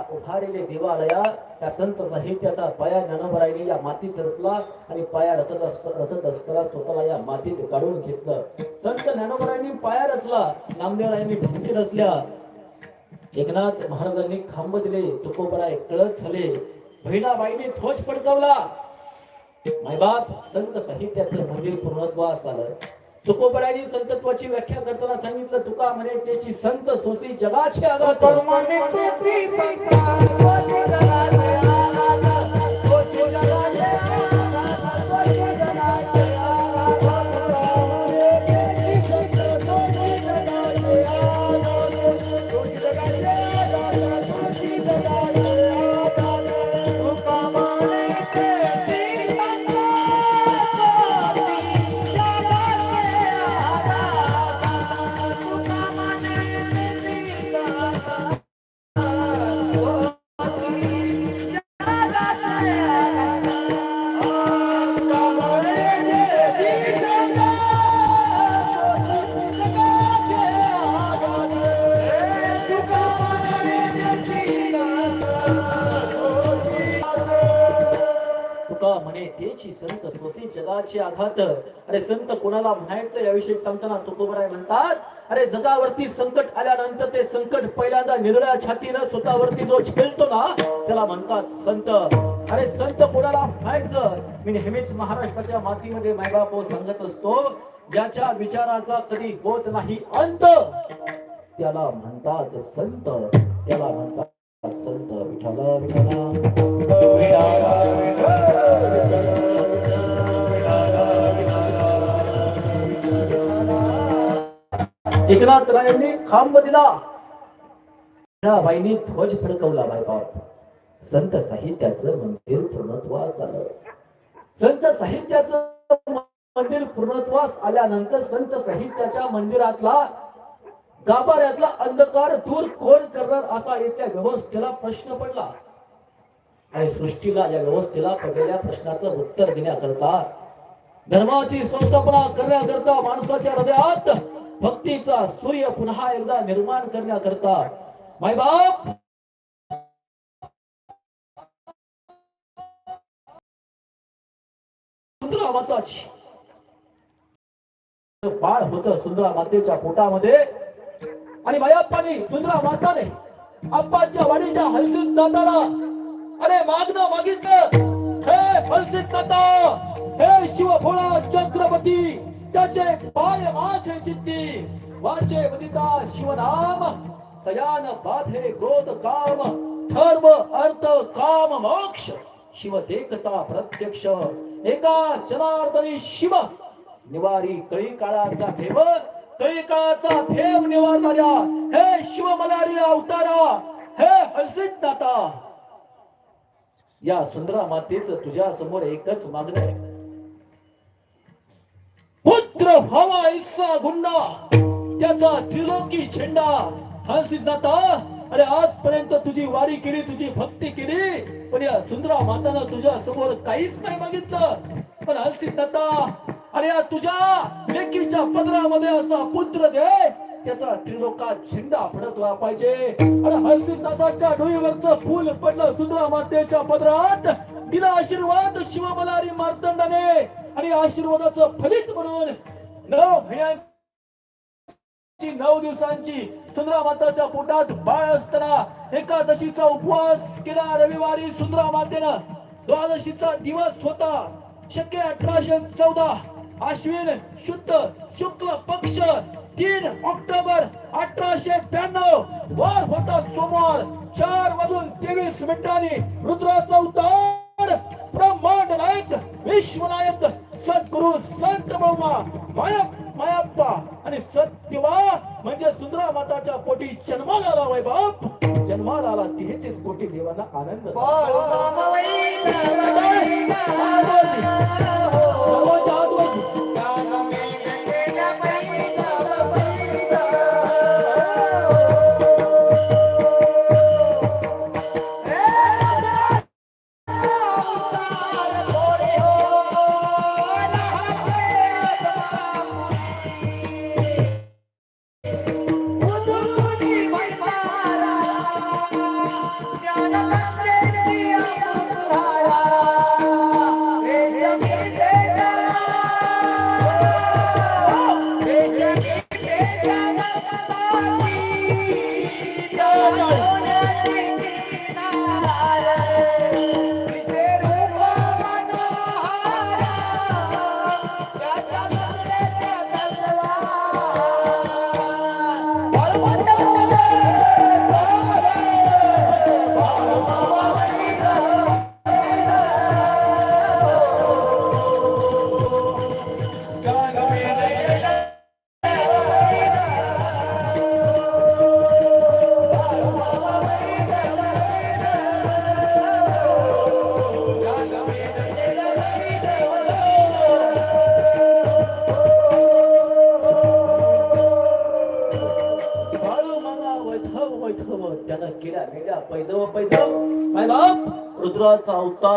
या उभारलेले देवालया त्या संत साहित्याचा पाया ज्ञानोबरायने या मातीत रचला आणि पाया रचत रचत असताना स्वतःला या मातीत काढून घेतलं. संत ज्ञानोबरायांनी पाया रचला नामदेवरायांनी भिंती रचल्या. एकनाथ महाराजांनी खांब दिले तुकोबराय कळत झाले. बहिणाबाईने ध्वज फडकवला. मायबाप संत साहित्याचं मंदिर पूर्णत्वास आलं तुकोबराने संतत्वाची व्याख्या करताना सांगितलं तुका म्हणे त्याची संत सोसी जगाचे आघात जगाचे अरे संत कोणाला म्हणायचं? याविषयी सांगताना तुकोबराय म्हणतात अरे जगावरती संकट आल्यानंतर ते संकट पहिल्यांदा निरळ्या छातीनं स्वतःवरती जो झेलतो ना त्याला म्हणतात संत. अरे संत कोणाला म्हणायचं? मी नेहमीच महाराष्ट्राच्या मातीमध्ये मायबाप सांगत असतो ज्याच्या विचाराचा कधी होत नाही अंत त्याला म्हणतात संत. त्याला म्हणतात संत विठाला विठाला एकनाथ रायांनी खांब दिला. त्या बाईंनी ध्वज फडकवला बायबाप संत साहित्याचं मंदिर पूर्णत्वास आलं. संत साहित्याचं मंदिर पूर्णत्वास आल्यानंतर संत साहित्याच्या मंदिरातला गाभाऱ्यातला अंधकार दूर कोण करणार असा येत्या व्यवस्थेला प्रश्न पडला. आणि सृष्टीला या व्यवस्थेला पडलेल्या प्रश्नाचं उत्तर देण्याकरता धर्माची संस्थापना करण्याकरता माणसाच्या हृदयात भक्तीचा सूर्य पुन्हा एकदा निर्माण करण्याकरता मायबाप सुंदरा माताची बाळ होत सुंदरा मातेच्या पोटामध्ये. आणि मायाप्पाने सुंदरा माताने आप्पाच्या वाडीच्या हलसित दाताला अरे मागणं मागितलं. हे हलसित दाता हे शिवभोळा छत्रपती त्याचे पाय माझे चित्ती. वाचे वदिता शिवनाम. तयान बाधे क्रोध काम. धर्म अर्थ काम मोक्ष. शिव देखता प्रत्यक्ष. एका जनार्दनी शिव. निवारी कळी काळाचा भेव कळी काळाचा भेव निवारणाऱ्या. हे शिव मलारी अवतारा. हे हलसित दाता या सुंदरा मातेच तुझ्या समोर एकच मागणं आहे. पुत्र व्हावा इस्सा गुंडा त्याचा त्रिलोकी झेंडा. हा सिद्धाता अरे आजपर्यंत तुझी वारी केली तुझी भक्ती केली पण या सुंदरा मातानं तुझ्या समोर काहीच नाही मागितलं. पण हा सिद्धाता अरे या तुझ्या लेकीच्या पदरामध्ये असा पुत्र दे त्याचा त्रिलोकात झेंडा फडकला पाहिजे अरे हरसिद्धाताच्या डोईवरचं फूल पडलं सुंदरा मातेच्या पदरात. दिला आशीर्वाद शिवमलारी मार्तंडाने. आणि आशीर्वादाचं फलित म्हणून नऊ महिन्यांची नऊ दिवसांची सुंदरा माताच्या पोटात बाळ असताना एकादशीचा उपवास केला. रविवारी सुंदरा मातेनं द्वादशीचा दिवस होता. शक्य अठराशे चौदा आश्विन शुद्ध शुक्ल पक्ष तीन ऑक्टोबर अठराशे त्र्याण्णव वार होता सोमवार. चार वाजून तेवीस मिनिटांनी रुद्राचा उतार ब्रह्मांड नायक विश्वनायक सद्गुरु संत बहुमा माया मायाप्पा. आणि सत्यवा म्हणजे सुंदरा माताच्या पोटी जन्माला आला वै बाप. जन्माला आला तेहतीस कोटी देवांना आनंद. झाला.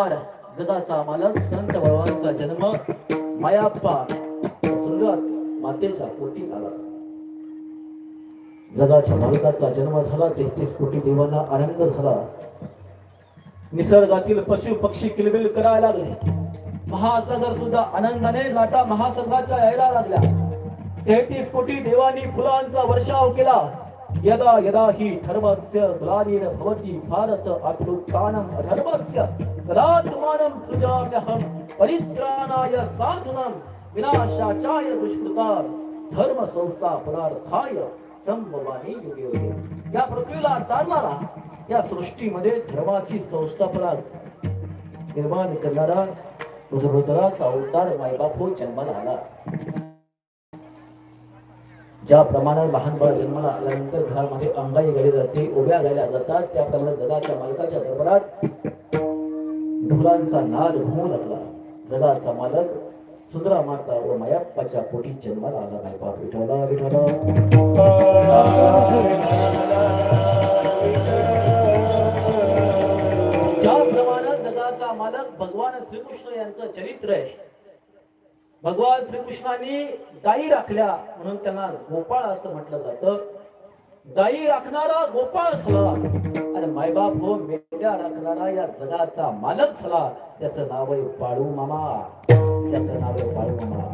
अवतार जगाचा मालक संत बळवांचा जन्म मायाप्पा सुंदरात मातेच्या पोटी आला जगाच्या मालकाचा जन्म झाला तेहतीस कोटी देवांना आनंद झाला. निसर्गातील पशु पक्षी किलबिल करायला लागले. महासागर सुद्धा आनंदाने लाटा महासागराच्या यायला लागल्या. तेहतीस कोटी देवांनी फुलांचा वर्षाव केला. यदा यदा हि धर्मस्य ग्लानिर भवति भारत अभ्युत्थानम अधर्मस्य तदात्मानं सृजाम्यहं परित्राणाय साधुनां विनाशाचाय दुष्कृता धर्म संस्थापनार्थाय संभवानी युगे युगे। या पृथ्वीला तारणारा या सृष्टीमध्ये धर्माची संस्थापना निर्माण करणारा रुद्राचा अवतार मायबाप हो जन्माला आला. ज्याप्रमाणे लहान बाळ जन्माला आल्यानंतर घरामध्ये अंगाई गाडी जाते उभ्या गायल्या जातात त्याप्रमाणे जगाच्या मालकाच्या दरबारात ढोलांचा नाद होऊ लागला. जगाचा मालक सुंदरा माता व मायाप्पाच्या पोटी जन्माला आला. बायपा विठाला विठाला ज्या प्रमाणात जगाचा मालक भगवान श्रीकृष्ण यांचं चरित्र आहे भगवान श्रीकृष्णाने गायी राखल्या म्हणून त्यांना गोपाळ असं म्हटलं जातं. गायी राखणारा गोपाळ झाला आणि मायबाप हो मेंढ्या राखणारा या जगाचा मालक झाला त्याचं नाव आहे बाळू मामा. त्याचं नाव आहे बाळू मामा.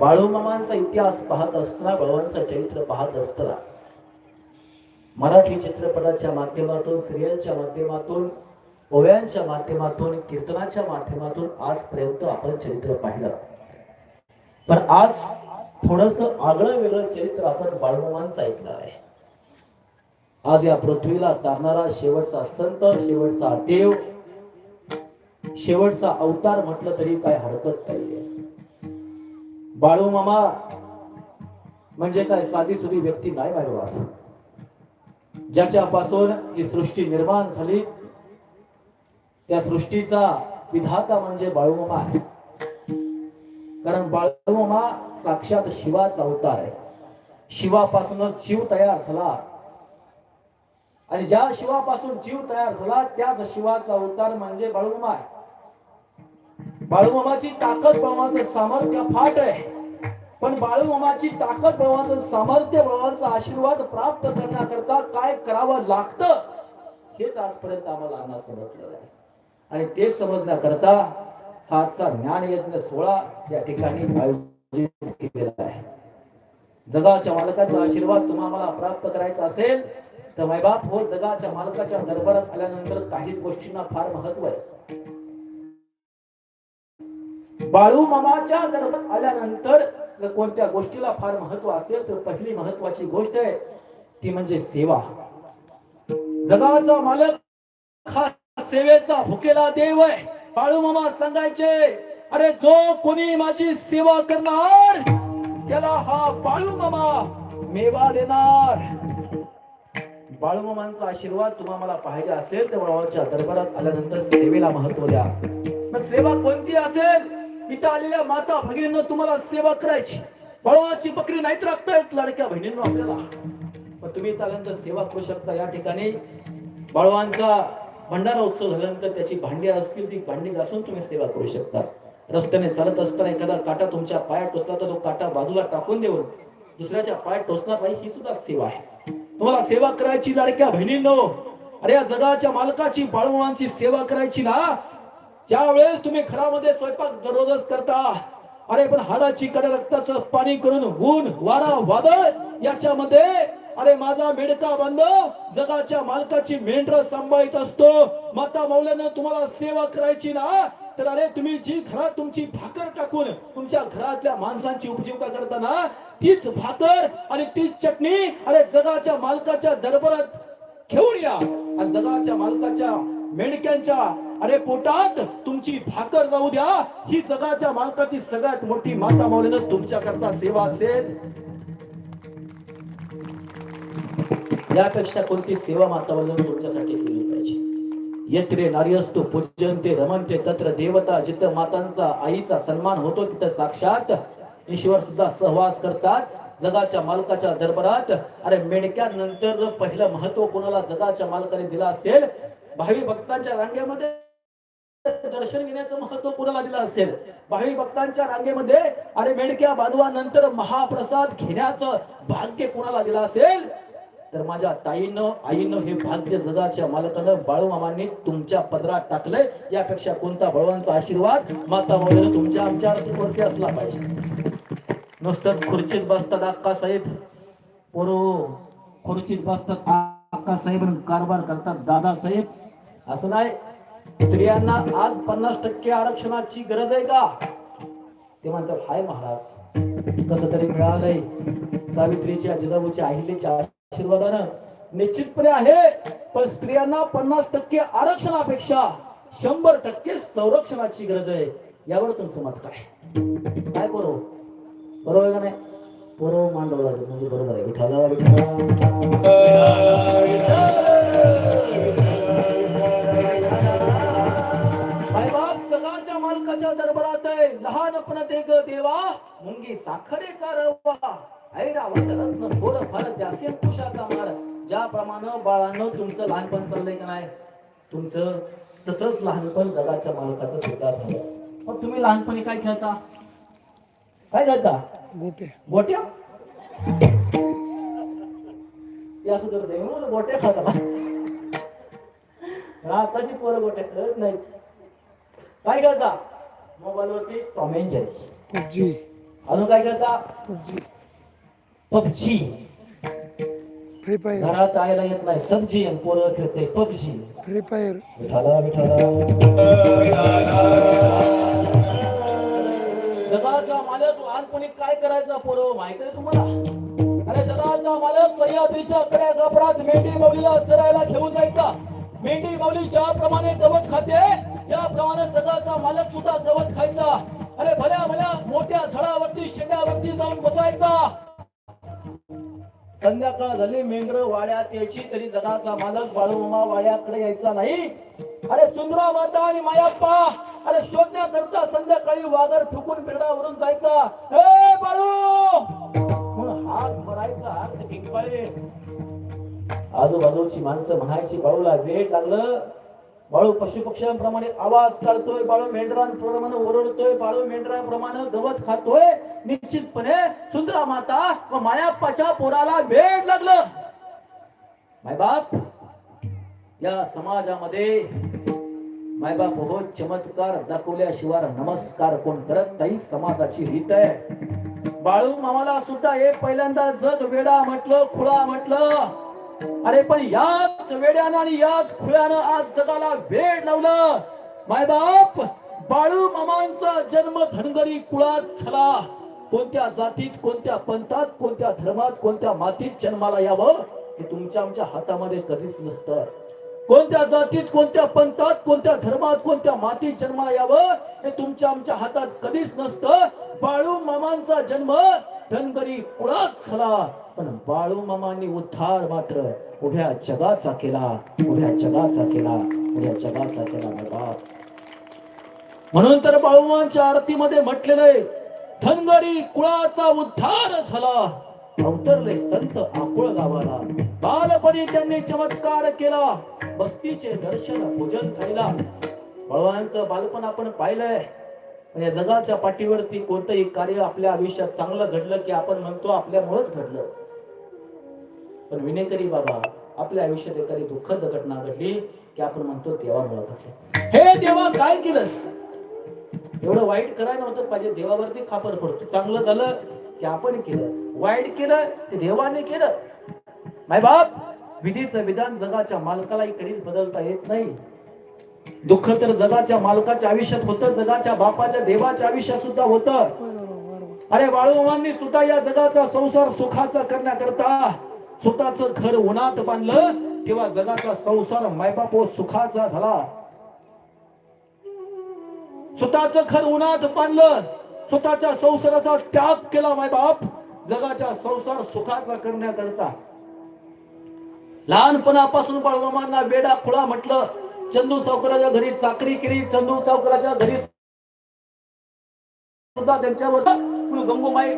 बाळू मामांचा इतिहास पाहत असताना बळवांचं चरित्र पाहत असताना मराठी चित्रपटाच्या माध्यमातून सिरियलच्या माध्यमातून ओव्यांच्या माध्यमातून कीर्तनाच्या माध्यमातून आजपर्यंत आपण चरित्र पाहिलं. पण आज थोडस आगळं वेगळं चरित्र आपण बाळूमामांचं ऐकलं आहे. आज या पृथ्वीला तारणारा शेवटचा संत शेवटचा देव शेवटचा अवतार म्हटलं तरी काय हरकत नाहीये. बाळूमामा म्हणजे काय? साधी सुधी व्यक्ती नाही बाळूमात ज्याच्यापासून ही सृष्टी निर्माण झाली त्या सृष्टीचा विधाता म्हणजे बाळूमामा आहे. कारण बाळूमामा साक्षात शिवाचा अवतार आहे. शिवापासूनच जीव तयार झाला. आणि ज्या शिवापासून जीव तयार झाला त्याच शिवाचा अवतार म्हणजे बाळूमामा आहे. बाळूमामाची ताकद बळवाचं सामर्थ्य फाट आहे. पण बाळूमामाची ताकद बळवाचं सामर्थ्य बळवांचा आशीर्वाद प्राप्त करण्याकरता काय करावं लागतं हेच आजपर्यंत आम्हाला अन्ना समजलेलं आहे. आणि ते समजण्याकरता हा आजचा ज्ञानयज्ञ सोहळा या ठिकाणी आयोजित केलेला आहे. जगाच्या मालकाचा आशीर्वाद तुम्हाला प्राप्त करायचा असेल तर मायबाप हो जगाच्या मालकाच्या दरबारात आल्यानंतर काही गोष्टींना फार महत्त्व आहे. बाळू मामाच्या दरबारात आल्यानंतर जर कोणत्या गोष्टीला फार महत्त्व असेल तर पहिली महत्वाची गोष्ट आहे ती म्हणजे सेवा. जगाचा मालक हा सेवेचा भुकेला देव आहे. बाळू मामा सांगायचे अरे जो कोणी माझी सेवा करणार त्याला हा बाळू मामा मेवा देणार. बाळूमामांचा आशीर्वाद तुम्हाला मला पाहिजे असेल तर बाळाच्या दरबारात आल्यानंतर सेवेला महत्त्व द्या. मग सेवा कोणती असेल? इथं आलेल्या माता भगिनींना तुम्हाला सेवा करायची. बळवाची बकरी नाहीत राखता येत लडक्या बहिणींना आपल्याला. पण तुम्ही इथं आल्यानंतर सेवा करू शकता या ठिकाणी. बळवांचा भंडारा उत्सव झाल्यानंतर त्याची भांडी असतील ती भांडी घासून तुम्ही सेवा करू शकता. रस्त्याने चालत असताना एखादा काटा तुमच्या पायात टोचला तर तो काटा बाजूला टाकून देऊन दुसऱ्याच्या पायात टोचणार नाही ही सुद्धा सेवा आहे. तुम्हाला सेवा करायची लाडक्या बहिणींनो अरे या जगाच्या मालकाची बाळमुळांची सेवा करायची ना? ज्यावेळेस तुम्ही घरामध्ये स्वयंपाक दररोजच करता अरे पण हाडाची कडे रक्ताचं पाणी करून ऊन वारा वादळ याच्यामध्ये अरे माझा मेडका बांधव जगाच्या मालकाची मेंढर सांभाळीत असतो. माता मौल्यानं तुम्हाला सेवा करायची ना? तर अरे तुम्ही जी घरात तुमची भाकर टाकून तुमच्या घरातल्या माणसांची उपजीविका करताना तीच भाकर आणि तीच चटणी अरे जगाच्या मालकाच्या दरबारात घेऊन या. आणि जगाच्या मालकाच्या मेंढक्यांच्या अरे पोटात तुमची भाकर जाऊ द्या. ही जगाच्या मालकाची सगळ्यात मोठी माता मौलीनं तुमच्या करता सेवा असेल. यापेक्षा कोणती सेवा माता तुमच्यासाठी केली पाहिजे? यत्रे नार्यस्तु पूज्यंते रमणते तत्र देवता जिथं मातांचा आईचा सन्मान होतो तिथं साक्षात ईश्वर सुद्धा सहवास करतात जगाच्या मालकाच्या दरबारात. अरे मेंढक्यानंतर पहिलं महत्त्व कोणाला जगाच्या मालकाने दिलं असेल? भावी भक्तांच्या रांगेमध्ये दर्शन घेण्याचं महत्त्व कोणाला दिलं असेल? भावी भक्तांच्या रांगेमध्ये अरे मेंढक्या बांधवानंतर महाप्रसाद घेण्याचं भाग्य कोणाला दिलं असेल? तर माझ्या ताईनं आईनं हे भाग्य जगाच्या मालकानं बाळूमामांनी तुमच्या पदरात टाकलंय. यापेक्षा कोणता बळवांचा आशीर्वाद माता वगैरे तुमच्या आमच्या वरती असला पाहिजे. नुसतं खुर्चीत बसतात अक्का साहेब. पोरो खुर्चीत बसतात अक्का साहेब कारभार करतात दादा साहेब. असं नाही. स्त्रियांना आज पन्नास टक्के आरक्षणाची गरज आहे का? ते म्हणतात हाय महाराज कस तरी मिळालंय. सावित्रीच्या जिजाबूच्या अहिलेच्या आशीर्वादानं निश्चितपणे आहे पण स्त्रियांना पन्नास टक्के आरक्षणापेक्षा शंभर टक्के संरक्षणाची गरज आहे. यावर तुमचं मत काय? काय करू बरोबर का नाही? बरोबर मांडवला म्हणजे बरोबर आहे. विठाला बाप जगाच्या मालकाच्या दरबारात आहे. लहानपणात ते ग देवा मुंगी साखरेचा रवा. ऐरावत रत्न थोर फार त्यासे कुशाचा मार ज्याप्रमाणे बाळानं तुमचं लहानपण चाललंय का नाही? तुमचं तसंच लहानपण जगाच्या मालकाचं सुद्धा झालं. मग तुम्ही लहानपणी काय खेळता? काय खेळता? गोटे गोट्या? या सुद्धा देऊन गोट्या खाता आताची पोरं गोट्या खेळत नाही काय करता मोबाईल वरती टॉम अँड जेरी. पबजी. अजून काय करता पबजी. फ्री फायर घरात आयला येत नाही सब्जी आणि पोरं खेळते पबजी. फ्री फायर विठाला विठाला. जगाचा मालक लहानपणी काय करायचा पोरं? माहीत आहे तुम्हाला? अरे जगाचा मालक सह्याद्रीच्या कड्या कपडात मेंढी माऊलीला चरायला घेऊन जायचा. मेंढी माऊली ज्याप्रमाणे गवत खाते याप्रमाणे जगाचा मालक सुद्धा संध्याकाळ झाली मेंढर वाड्यात यायची तरी जगाचा मालक बाळूमा वाड्याकडे यायचा नाही. अरे सुंदरा माता आणि मायाप्पा अरे शोधण्याकरता संध्याकाळी वाघर ठुकून बिगडावरून जायचा. ए बाळू! म्हणून हात मरायचा हात भिंकाळे आजूबाजूची माणसं म्हणायची बाळूला वेळ लागलं? बाळू पशुपक्ष्यांप्रमाणे आवाज काढतोय बाळू मेंढरांप्रमाणे ओरडतोय बाळू मेंढरांप्रमाणे गवत खातोय. निश्चितपणे सुंदरा माता व मायाप्पाच्या पोराला वेळ लागलं. मायबाप या समाजामध्ये मायबाप हो चमत्कार दाखवल्याशिवाय नमस्कार कोण करत नाही समाजाची रीत आहे. बाळू मामाला सुद्धा हे पहिल्यांदा जग वेडा म्हटलं खुळा म्हटलं. अरे पण याच वेड्यानं आणि याच खुळ्यानं आज जगाला वेळ लावलं. मायबाप बाळू मामांचा जन्म धनगरी कुळात झाला. कोणत्या जातीत कोणत्या पंथात कोणत्या धर्मात कोणत्या मातीत जन्माला यावं हे तुमच्या आमच्या हातामध्ये कधीच नसतं. कोणत्या जातीत कोणत्या पंथात कोणत्या धर्मात कोणत्या मातीत जन्माला यावं हे तुमच्या आमच्या हातात कधीच नसतं. बाळू मामांचा जन्म धनगरी कुळात झाला पण बाळू मामांनी उद्धार मात्र उभ्या जगाचा केला उभ्या जगाचा केला उभ्या जगाचा केला बाप म्हणून तर बाळूमांच्या आरतीमध्ये म्हटलेलं आहे धनगरी कुळाचा उद्धार झाला. अवतरले संत आकुळ गावाला. बालपणी त्यांनी चमत्कार केला. बस्तीचे दर्शन पूजन खायला. बाळवांचं बालपण आपण पाहिलंय. आणि या जगाच्या पाठीवरती कोणतंही कार्य आपल्या आयुष्यात चांगलं घडलं की आपण म्हणतो आपल्यामुळेच घडलं. पण विनेकरी बाबा आपल्या आयुष्यात एखादी दुःखद घटना घडली की आपण म्हणतो देवामुळे घडलं हे देवा काय केलंस? एवढं वाईट करायला नव्हतं पाहिजे देवावरती खापर पडतो. चांगलं झालं की आपण केलं. वाईट केलं ते देवाने केलं. माय बाप विधीचं विधान जगाच्या मालकालाही कधीच बदलता येत नाही. दुःख तर जगाच्या मालकाच्या आयुष्यात होतं जगाच्या बापाच्या देवाच्या आयुष्यात सुद्धा होतं. अरे बाळूमामांनी सुद्धा या जगाचा संसार सुखाचा करण्याकरता स्वतःच घर उन्हात बांधलं तेव्हा जगाचा संसार मायबाप सुखाचा झाला. स्वतःच घर उन्हात बांधलं स्वतःच्या संसाराचा त्याग केला मायबाप जगाच्या संसार सुखाचा करण्याकरता. लहानपणापासून बाळूमामांना बेडा खुळा म्हटलं चंदू चौकराच्या घरी चाकरी केली. चंदू चौकराच्या घरी सुद्धा त्यांच्यावर गंगूमाई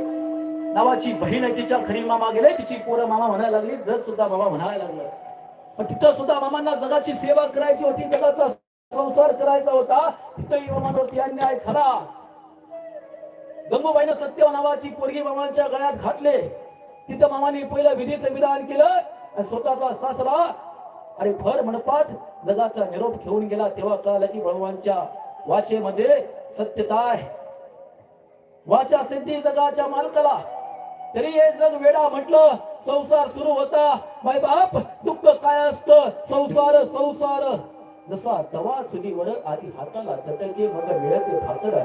नावाची बहीण आहे. तिच्या घरी मामा गेले. तिची पोरं मामा म्हणायला लागली. जग सुद्धा मामा म्हणायला लागलं. पण तिथं सुद्धा मामांना जगाची सेवा करायची होती. जगाचा संसार करायचा होता. तिथंही मामांवरती अन्याय झाला. गंगूबाईनं सत्य नावाची पोरगी मामांच्या गळ्यात घातले. तिथं मामाने पहिलं विधीचं विधान केलं. आणि स्वतःचा सासरा अरे भर म्हणपात जगाचा निरोप घेऊन गेला तेव्हा कळालं की भगवानच्या वाचेमध्ये सत्यता आहे. वाचा सिद्धी जगाच्या मालकाला. तरी हे जग वेडा म्हटलं संसार सुरू होता. माय बाप दुःख काय असत? संसार संसार. जसा तवा चुलीवर आधी हाताला चटके मग मिळते भाकर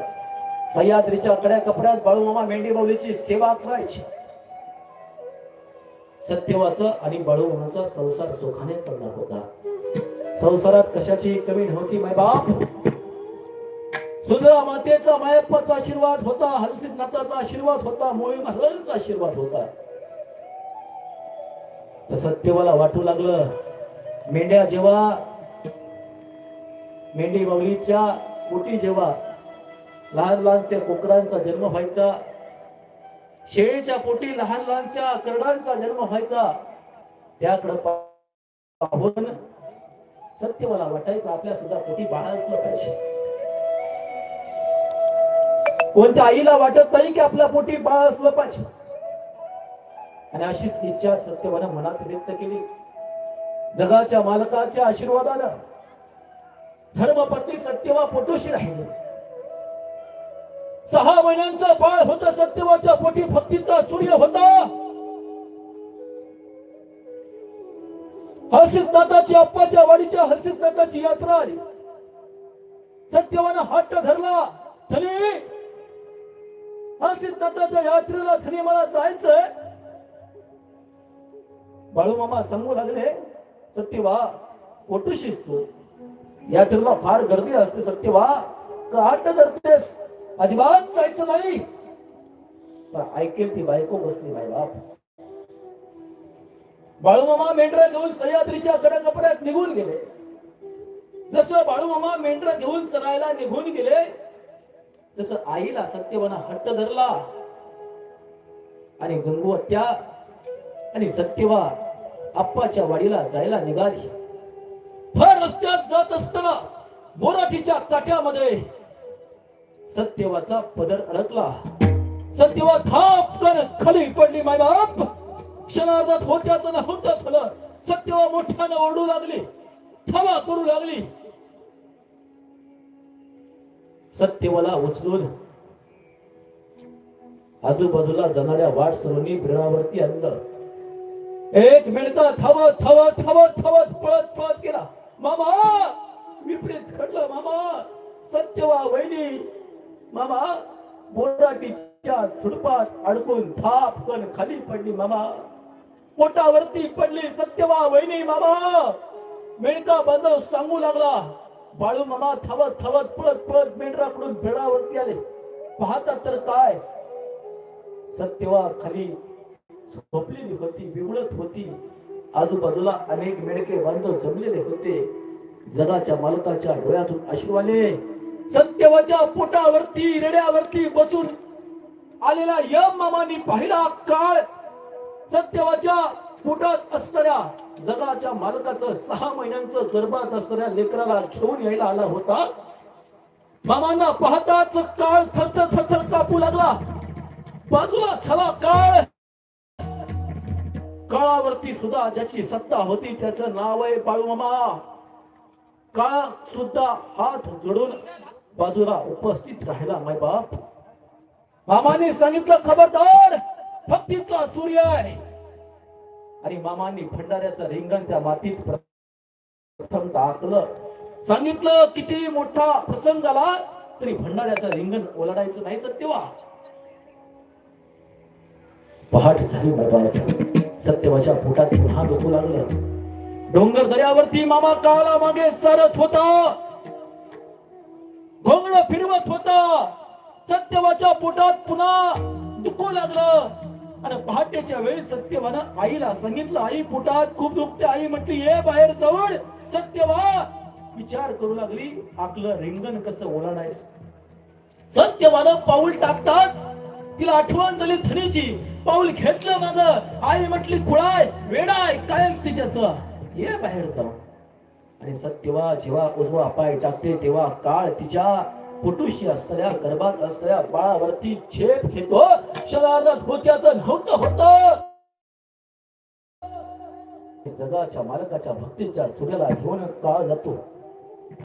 सह्याद्रीच्या कड्या कपड्यात बाळूमामा मेंढी बावलीची सेवा करायची. सत्यवाचा आणि बळवणाचा संसार सुखाने चालणार होता. संसारात कशाची कमी नव्हती माय बाप? सुधरा मातेचा मायप्पाचा आशीर्वाद होता हरसिद्धनाथाचा आशीर्वाद होता मोळी महाराजांचा आशीर्वाद होता. तर सत्यवाला वाटू लागलं मेंढ्या जेव्हा मेंढी बावलीच्या पोटी जेव्हा लहान लहानशा कोकरांचा जन्म व्हायचा शेळीच्या पोटी लहान लहानशा करडांचा जन्म व्हायचा. त्याकडं पाहून मला वाटायचं आपल्या सुद्धा पोटी बाळा असलं पाहिजे. कोणत्या आईला वाटत नाही की आपल्या पोटी बाळ असलं पाहिजे? आणि अशीच इच्छा सत्यवानं मनात व्यक्त केली. जगाच्या मालकाच्या आशीर्वादानं धर्मपत्नी सत्यवा पोटोशी राहिली. सहा महिन्यांचं बाळ होत सत्यवाच्या पोटी भक्तीचा सूर्य होता. हर्षितनाथाची अप्पाच्या वाडीच्या हर्षितनाथाची यात्रा आली. सत्यवानं हट्ट धरला धनी! हर्षितनाथाच्या यात्रेला धनी मला जायचंय. बाळूमामा सांगू लागले सत्यवा पोटूशीस तू. यात्रेला फार गर्दी असते सत्यवा. का हट्ट धरतेस? अजिबात जायचं नाही. पण ऐकेल ती बायको बसली माय बाप. बाळूमामा मेंढरा घेऊन सह्याद्रीच्या कडा कपड्यात निघून गेले. जसं बाळूमामा मेंढरा घेऊन चरायला निघून गेले तसं आईला सत्यवाना हट्ट धरला. आणि गंगुवत्या आणि सत्यवा आप्पाच्या वाडीला जायला निघाली. भर रस्त्यात जात असताना बोराटीच्या काठ्यामध्ये सत्यवाचा पदर अडकला. सत्यवा थापकन खाली पडली माय बाप. क्षणार्धात होत्याच ना होत्याच झालं सत्यवा मोठ्यानं ओरडू लागली. थवा करू लागली. सत्यवाला उचलून आजूबाजूला जाणाऱ्या वाट सरोनी बिळावरती आणलं. एक मिनिटा थावत थावत थावत थावत पळत पळत गेला. मामा विपरीत खडलं मामा. सत्यवा वहिनी मामा बोराटीच्या झुडपात अडकून थाप कण खाली पडली मामा. पोटावरती पडली सत्यवा वहिनी मामा. मेणका बांधव सांगू लागला बाळू मामा थावत थावत पळत पळत मेंढराकडून भेडावरती आले. पाहता तर काय? सत्यवा खाली झोपलेली होती बिवळत होती. आजूबाजूला अनेक मेढके बांधव जमलेले होते. जगाच्या मालकाच्या डोळ्यातून अश्रू आले. सत्यवाच्या पोटावरती रेड्यावरती बसून आलेला यम मामानी पाहिला काळ. सत्यवाच्या पोटात असणाऱ्या जगाच्या मालकाचं सहा महिन्यांचं गर्भात असणाऱ्या लेकराला घेऊन यायला आला होता. मामांना पाहताच काळ थरथर थरथर कापू लागला. बाजूला झाला काळ. काळावरती सुद्धा ज्याची सत्ता होती त्याचं नाव आहे बाळूमामा. काळ सुद्धा हात जोडून बाजूला उपस्थित राहिला माय बाप. मामाने सांगितलं खबरदार भक्तीचा सूर्य आहे. आणि मामांनी भंडाऱ्याचं रिंगण त्या मातीत प्रथम टाकलं. सांगितलं किती मोठा प्रसंग आला तरी भंडाऱ्याचं रिंगण ओलाडायचं नाही सत्यवा. पहाट झाली बाबा सत्यवाच्या पोटात पुन्हा दुखू लागलं. डोंगर दर्यावरती मामा काळा मागे सरत होता. घोंगड फिरवत होता. सत्यवाच्या पोटात पुन्हा दुखू लागलं. आणि पहाटेच्या वेळी सत्यवानं आईला सांगितलं आई पोटात खूप दुखते आई म्हटली ये बाहेर जवळ सत्यवा. विचार करू लागली आपलं रिंगण कसं ओलाडायचं. सत्यवानं पाऊल टाकताच तिला आठवण झाली धनीची. पाऊल घेतलं माझं. आई म्हटली खुळाय वेडाय काय तिच्याच? ये बाहेर जाऊ. आणि सत्यवा जेव्हा उजवा पाय टाकते तेव्हा काळ तिच्या कुटुशी असणाऱ्या गर्भात असणाऱ्या बाळावरती छेप घेतो. शरारत होत्याचं नव्हतं होत. जगाच्या मालकाच्या भक्तीच्या सूर्याला घेऊन काळ जातो.